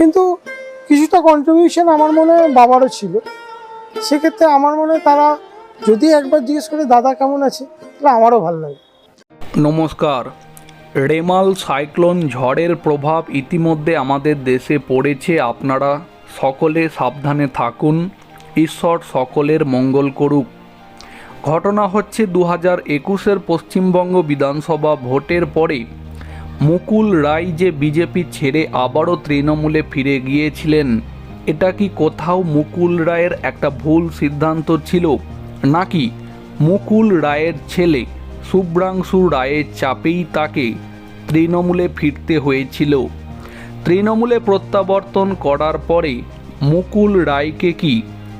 কিন্তু কিছুটা কন্ট্রিবিউশন আমার মনে হয় বাবারও ছিল। সেক্ষেত্রে আমার মনে হয় তারা যদি একবার জিজ্ঞেস করে, দাদা কেমন আছে? তাহলে আমারও ভালো লাগে। নমস্কার। রেমাল সাইক্লোন ঝড়ের প্রভাব ইতিমধ্যে আমাদের দেশে পড়েছে। আপনারা সকলে সাবধানে থাকুন। ঈশ্বর সকলের মঙ্গল করুক। ঘটনা হচ্ছে দু হাজার একুশের পশ্চিমবঙ্গ বিধানসভা ভোটের পরে মুকুল রায় যে বিজেপি ছেড়ে আবারও তৃণমূলে ফিরে গিয়েছিলেন, এটা কি কোথাও মুকুল রায়ের একটা ভুল সিদ্ধান্ত ছিল? নাকি মুকুল রায়ের ছেলে শুভ্রাংশু রায়ের চাপেই তাকে তৃণমূলে ফিরতে হয়েছিল? তৃণমূলে প্রত্যাবর্তন করার পরে মুকুল রায়কে কি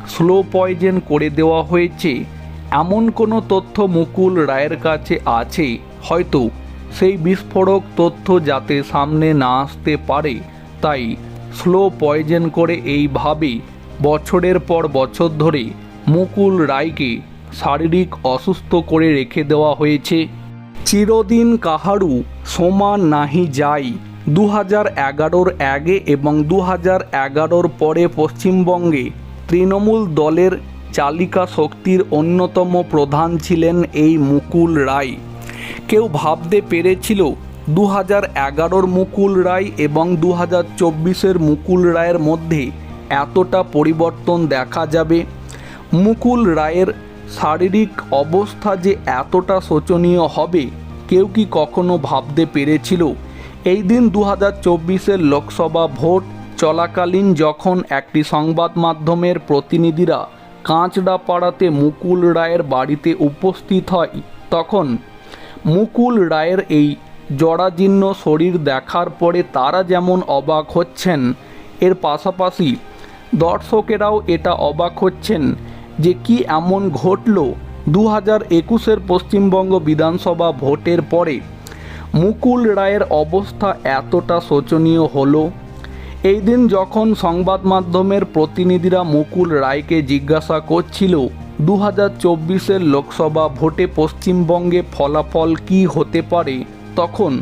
স্লো পয়জেন করে দেওয়া হয়েছে? এমন কোনো তথ্য মুকুল রায়ের কাছে আছে? হয়তো সেই বিস্ফোরক তথ্য যাতে সামনে না আসতে পারে, তাই স্লো পয়জেন করে এইভাবে বছরের পর বছর ধরে মুকুল রায়কে শারীরিক অসুস্থ করে রেখে দেওয়া হয়েছে। চিরদিন কাহারু সমান নাহি যাই। দু হাজার এগারোর আগে এবং দু হাজার এগারোর পরে পশ্চিমবঙ্গে তৃণমূল দলের চালিকা শক্তির অন্যতম প্রধান ছিলেন এই মুকুল রায়। কেউ ভাবতে পেরেছিল দু হাজার এগারোর মুকুল রায় এবং দু হাজার চব্বিশের মুকুল রায়ের মধ্যে এতটা পরিবর্তন দেখা যাবে। মুকুল রায়ের শারীরিক অবস্থা যে এতটা শোচনীয় হবে, কেউ কি কখনো ভাবতে পেরেছিল? এই দিন দু হাজার চব্বিশের লোকসভা ভোট চলাকালীন যখন একটি সংবাদ মাধ্যমের প্রতিনিধিরা কাঁচড়া পাড়াতে মুকুল রায়ের বাড়িতে উপস্থিত হয়, তখন মুকুল রায়ের এই জরাজীর্ণ শরীর দেখার পরে তারা যেমন অবাক হচ্ছেন, এর পাশাপাশি দর্শকেরাও এটা অবাক হচ্ছেন যে কি এমন ঘটল দু হাজার একুশের পশ্চিমবঙ্গ বিধানসভা ভোটের পরে। মুকুল রায়ের অবস্থা এতটা শোচনীয় হলো। এই দিন যখন সংবাদ মাধ্যমের প্রতিনিধিরা মুকুল রায়কে জিজ্ঞাসা করছিল দু হাজার চব্বিশের লোকসভা ভোটে পশ্চিমবঙ্গে ফলাফল কি হতে পারে? তখন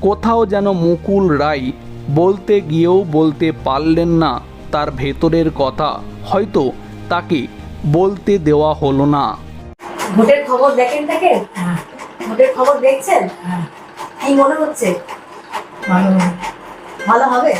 কোথাও যেন মুকুল রায় বলতে গিয়েও বলতে পারলেন না তার ভেতরের কথা। হয়তো তাকে বলতে দেওয়া হলো না। ভোটের খবর দেখেন দেখেন হ্যাঁ। ভোটের খবর দেখছেন? হ্যাঁ। কি মনে হচ্ছে? ভালো হবে?